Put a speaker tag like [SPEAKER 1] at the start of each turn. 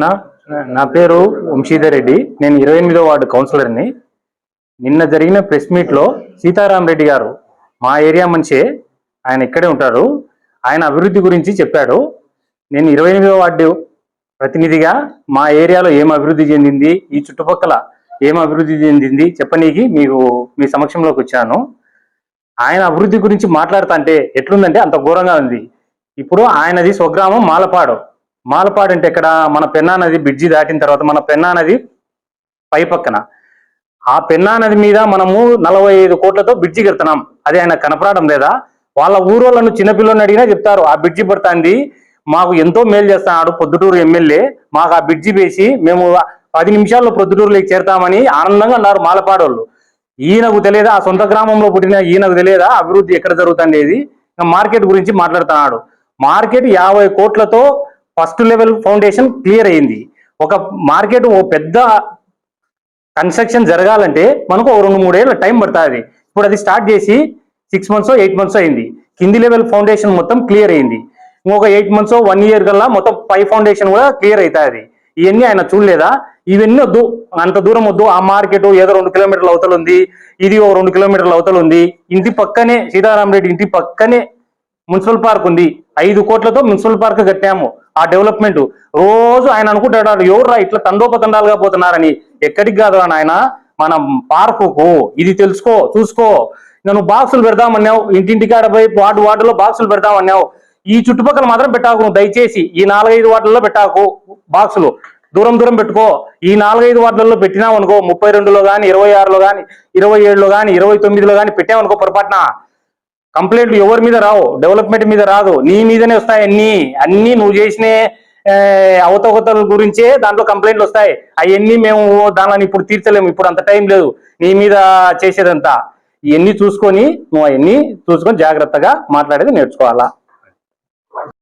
[SPEAKER 1] నా నా పేరు వంశీధర్ రెడ్డి. నేను ఇరవై ఎనిమిదో వార్డు కౌన్సిలర్ని. నిన్న జరిగిన ప్రెస్ మీట్లో సీతారాం రెడ్డి గారు మా ఏరియా మనిషే ఆయన ఇక్కడే ఉంటారు ఆయన అభివృద్ధి గురించి చెప్పాడు. నేను ఇరవై ఎనిమిదో వార్డు ప్రతినిధిగా మా ఏరియాలో ఏం అభివృద్ధి చెందింది ఈ చుట్టుపక్కల ఏం అభివృద్ధి చెందింది చెప్పనీకి మీకు మీ సమక్షంలోకి వచ్చాను. ఆయన అభివృద్ధి గురించి మాట్లాడుతుంటే ఎట్లుందంటే అంత ఘోరంగా ఉంది. ఇప్పుడు ఆయనది స్వగ్రామం మాలపాడు. మాలపాడు అంటే ఇక్కడ మన పెన్నా నది బ్రిడ్జి దాటిన తర్వాత మన పెన్నా నది పై పక్కన. ఆ పెన్నా నది మీద మనము నలభై ఐదు కోట్లతో బ్రిడ్జి కడుతున్నాం. అది ఆయన కనపడడం లేదా? వాళ్ళ ఊరోళ్ళను చిన్నపిల్లని అడిగినా చెప్తారు ఆ బ్రిడ్జి పడుతుంది మాకు ఎంతో మేలు చేస్తున్నాడు పొద్దుటూరు ఎమ్మెల్యే మాకు ఆ బ్రిడ్జి వేసి మేము పది నిమిషాల్లో పొద్దుటూరులోకి చేరుతామని ఆనందంగా అన్నారు మాలపాడోళ్ళు. ఈయనకు తెలియదా? ఆ సొంత గ్రామంలో పుట్టిన ఈయనకు తెలియదా? అభివృద్ధి ఎక్కడ జరుగుతుంది? మార్కెట్ గురించి మాట్లాడుతున్నాడు. మార్కెట్ యాభై కోట్లతో ఫస్ట్ లెవెల్ ఫౌండేషన్ క్లియర్ అయింది. ఒక మార్కెట్ ఓ పెద్ద కన్స్ట్రక్షన్ జరగాలంటే మనకు ఓ రెండు మూడేళ్ళ టైం పడుతుంది. ఇప్పుడు అది స్టార్ట్ చేసి సిక్స్ మంత్స్ ఎయిట్ మంత్స్ అయింది. కింది లెవెల్ ఫౌండేషన్ మొత్తం క్లియర్ అయింది. ఇంకొక ఎయిట్ మంత్స్ వన్ ఇయర్ కల్లా మొత్తం పై ఫౌండేషన్ కూడా క్లియర్ అవుతుంది ఇవన్నీ ఆయన చూడలేదా? ఇవన్నీ వద్దు. అంత దూరం వద్దు. ఆ మార్కెట్ ఏదో రెండు కిలోమీటర్ల అవతల ఉంది. ఇది ఓ రెండు కిలోమీటర్ల అవతల ఉంది. ఇంటి పక్కనే సీతారాం రెడ్డి ఇంటి పక్కనే మున్సిపల్ పార్క్ ఉంది. ఐదు కోట్లతో మున్సిపల్ పార్క్ కట్టాము. ఆ డెవలప్మెంట్. రోజు ఆయన అనుకుంటాడు ఎవర్రా ఇట్లా తండోపతండాలుగా పోతున్నారని. ఎక్కడికి కాదు అని ఆయన మన పార్కుకు. ఇది తెలుసుకో చూసుకో. నువ్వు బాక్సులు పెడదామన్నావు ఇంటింటికాడ పోయి వార్డు వార్డులో బాక్సులు పెడదామన్నావు ఈ చుట్టుపక్కల మాత్రం పెట్టాకు దయచేసి. ఈ నాలుగైదు వార్డుల్లో పెట్టాకు బాక్సులు. దూరం దూరం పెట్టుకో. ఈ నాలుగైదు వార్డులలో పెట్టినావు అనుకో ముప్పై రెండులో కానీ ఇరవై ఆరులో కానీ ఇరవై ఏడులో కానీ ఇరవై తొమ్మిదిలో కానీ పెట్టామనుకో పొరపాటున. కంప్లైంట్లు ఎవరి మీద రావు? డెవలప్మెంట్ మీద రాదు. నీ మీదనే వస్తాయి అన్ని. అన్ని నువ్వు చేసిన అవతవతల గురించే దాంట్లో కంప్లైంట్లు వస్తాయి. అవన్నీ మేము దానిని ఇప్పుడు తీర్చలేము. ఇప్పుడు అంత టైం లేదు. నీ మీద చేసేదంతా. ఇవన్నీ చూసుకొని నువ్వు అవన్నీ చూసుకొని జాగ్రత్తగా మాట్లాడేది నేర్చుకోవాలా?